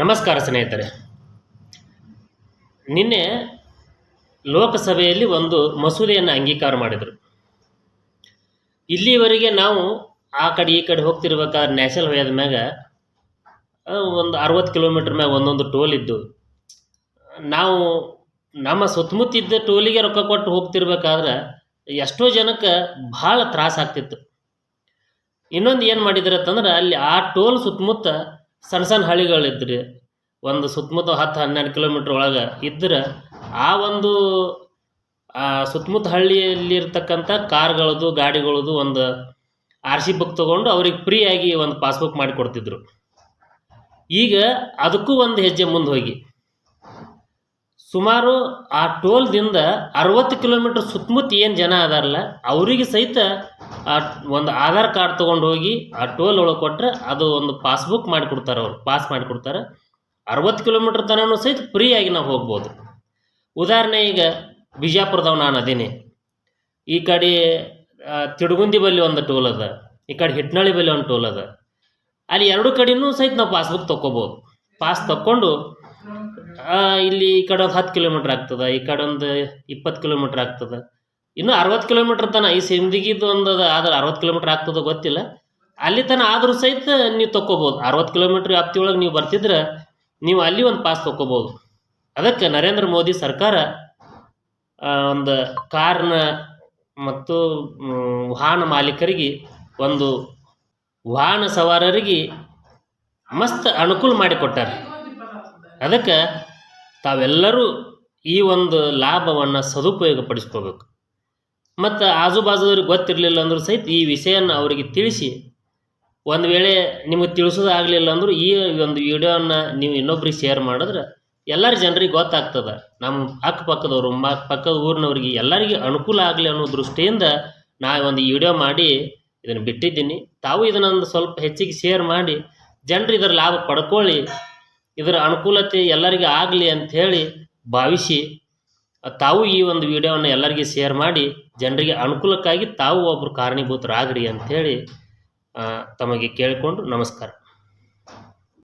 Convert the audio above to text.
ನಮಸ್ಕಾರ ಸ್ನೇಹಿತರೆ. ನಿನ್ನೆ ಲೋಕಸಭೆಯಲ್ಲಿ ಒಂದು ಮಸೂದೆಯನ್ನು ಅಂಗೀಕಾರ ಮಾಡಿದರು. ಇಲ್ಲಿವರೆಗೆ ನಾವು ಆ ಕಡೆ ಈ ಕಡೆ ಹೋಗ್ತಿರ್ಬೇಕಾದ್ರೆ ನ್ಯಾಷನಲ್ ಹೈವೇದ ಮ್ಯಾಗ ಒಂದು ಅರವತ್ತು ಕಿಲೋಮೀಟ್ರ್ ಮ್ಯಾಗ ಒಂದೊಂದು ಟೋಲ್ ಇದ್ದು, ನಾವು ನಮ್ಮ ಸುತ್ತಮುತ್ತಿದ್ದ ಟೋಲಿಗೆ ರೊಕ್ಕ ಕೊಟ್ಟು ಹೋಗ್ತಿರ್ಬೇಕಾದ್ರೆ ಎಷ್ಟೋ ಜನಕ್ಕೆ ಭಾಳ ತ್ರಾಸ ಆಗ್ತಿತ್ತು. ಇನ್ನೊಂದು ಏನು ಮಾಡಿದ್ರತ್ತಂದ್ರೆ ಅಲ್ಲಿ ಆ ಟೋಲ್ ಸುತ್ತಮುತ್ತ ಸಣ್ಣ ಸಣ್ಣ ಹಳ್ಳಿಗಳಿದ್ರಿ, ಒಂದು ಸುತ್ತಮುತ್ತ ಹತ್ತು ಹನ್ನೆರಡು ಕಿಲೋಮೀಟ್ರ್ ಒಳಗೆ ಇದ್ರೆ ಆ ಒಂದು, ಆ ಸುತ್ತಮುತ್ತ ಹಳ್ಳಿಯಲ್ಲಿರ್ತಕ್ಕಂಥ ಕಾರ್ಗಳದು, ಗಾಡಿಗಳದು ಒಂದು ಆರ್ ಸಿ ಬುಕ್ ತೊಗೊಂಡು ಅವ್ರಿಗೆ ಫ್ರೀಯಾಗಿ ಒಂದು ಪಾಸ್ಬುಕ್ ಮಾಡಿ ಕೊಡ್ತಿದ್ರು. ಈಗ ಅದಕ್ಕೂ ಒಂದು ಹೆಜ್ಜೆ ಮುಂದೆ ಹೋಗಿ. ಸುಮಾರು ಆ ಟೋಲ್ದಿಂದ ಅರವತ್ತು ಕಿಲೋಮೀಟ್ರ್ ಸುತ್ತಮುತ್ತ ಏನು ಜನ ಅದಾರಲ್ಲ, ಅವರಿಗೆ ಸಹಿತ ಆ ಒಂದು ಆಧಾರ್ ಕಾರ್ಡ್ ತೊಗೊಂಡು ಹೋಗಿ ಆ ಟೋಲ್ ಒಳಗೆ ಕೊಟ್ಟರೆ ಅದು ಒಂದು ಪಾಸ್ಬುಕ್ ಮಾಡಿಕೊಡ್ತಾರೆ ಅವ್ರು ಪಾಸ್ ಮಾಡಿಕೊಡ್ತಾರೆ. ಅರವತ್ತು ಕಿಲೋಮೀಟ್ರ್ ತನಕ ಸಹಿತ ಫ್ರೀಯಾಗಿ ನಾವು ಹೋಗ್ಬೋದು. ಉದಾಹರಣೆ ಈಗ ಬಿಜಾಪುರದವ್ ನಾನು ಅದೇನೆ. ಈ ಕಡೆ ತಿಡುಗುಂದಿ ಬಲ್ಲಿ ಒಂದು ಟೋಲ್ ಅದ. ಈ ಕಡೆ ಹಿಟ್ನಳ್ಳಿ ಬಲ್ಲಿ ಒಂದು ಟೋಲ್ ಅದ. ಅಲ್ಲಿ ಎರಡು ಕಡೆನೂ ಸಹಿತ ನಾವು ಪಾಸ್ಬುಕ್ ತೊಗೋಬೋದು ಪಾಸ್ ತಕ್ಕೊಂಡು ಇಲ್ಲಿ ಈ ಕಡೆ ಒಂದು ಹತ್ತು ಕಿಲೋಮೀಟ್ರ್ ಆಗ್ತದೆ, ಈ ಕಡೆ ಒಂದು ಇಪ್ಪತ್ತು ಕಿಲೋಮೀಟ್ರ್ ಆಗ್ತದೆ. ಇನ್ನು ಅರವತ್ತು ಕಿಲೋಮೀಟ್ರ್ ತನ ಈ ಸಿಂದಗಿದು ಒಂದು ಆದ್ರೆ ಅರವತ್ತು ಕಿಲೋಮೀಟ್ರ್ ಆಗ್ತದೋ ಗೊತ್ತಿಲ್ಲ. ಅಲ್ಲಿ ತನ ಆದರೂ ಸಹಿತ ನೀವು ತೊಗೋಬೋದು ಅರವತ್ತು ಕಿಲೋಮೀಟ್ರ್ ವ್ಯಾಪ್ತಿ ಒಳಗೆ ನೀವು ಬರ್ತಿದ್ರೆ ನೀವು ಅಲ್ಲಿ ಒಂದು ಪಾಸ್ ತೊಗೋಬೋದು ಅದಕ್ಕೆ ನರೇಂದ್ರ ಮೋದಿ ಸರ್ಕಾರ ಒಂದು ಕಾರ್ನ ಮತ್ತು ವಾಹನ ಮಾಲೀಕರಿಗೆ ಒಂದು ವಾಹನ ಸವಾರರಿಗೆ ಮಸ್ತ್ ಅನುಕೂಲ ಮಾಡಿಕೊಟ್ಟಾರೆ ಅದಕ್ಕೆ ತಾವೆಲ್ಲರೂ ಈ ಒಂದು ಲಾಭವನ್ನು ಸದುಪಯೋಗ ಪಡಿಸ್ಕೋಬೇಕು ಮತ್ತು ಆಜುಬಾಜುದವ್ರಿಗೆ ಗೊತ್ತಿರಲಿಲ್ಲ ಅಂದರೂ ಸಹಿತ ಈ ವಿಷಯನ ಅವರಿಗೆ ತಿಳಿಸಿ. ಒಂದು ವೇಳೆ ನಿಮಗೆ ತಿಳಿಸೋದಾಗಲಿಲ್ಲ ಅಂದರೂ ಈ ಒಂದು ವಿಡಿಯೋವನ್ನು ನೀವು ಇನ್ನೊಬ್ರಿಗೆ ಶೇರ್ ಮಾಡಿದ್ರೆ ಎಲ್ಲರ ಜನರಿಗೆ ಗೊತ್ತಾಗ್ತದೆ. ನಮ್ಮ ಅಕ್ಕಪಕ್ಕದವರು, ಮ, ಪಕ್ಕದ ಊರಿನವ್ರಿಗೆ ಎಲ್ಲರಿಗೆ ಅನುಕೂಲ ಆಗಲಿ ಅನ್ನೋ ದೃಷ್ಟಿಯಿಂದ ನಾ ಒಂದು ವಿಡಿಯೋ ಮಾಡಿ ಇದನ್ನು ಬಿಟ್ಟಿದ್ದೀನಿ. ತಾವು ಇದನ್ನೊಂದು ಸ್ವಲ್ಪ ಹೆಚ್ಚಿಗೆ ಶೇರ್ ಮಾಡಿ ಜನರು ಇದರ ಲಾಭ ಪಡ್ಕೊಳ್ಳಿ. ಇದರ ಅನುಕೂಲತೆ ಎಲ್ಲರಿಗೆ ಆಗಲಿ ಅಂಥೇಳಿ ಭಾವಿಸಿ ತಾವು ಈ ಒಂದು ವಿಡಿಯೋವನ್ನು ಎಲ್ಲರಿಗೆ ಶೇರ್ ಮಾಡಿ ಜನರಿಗೆ ಅನುಕೂಲಕ್ಕಾಗಿ ತಾವು ಒಬ್ಬರು ಕಾರಣೀಭೂತರಾಗ್ರಿ ಅಂಥೇಳಿ ತಮಗೆ ಕೇಳಿಕೊಂಡು ನಮಸ್ಕಾರ.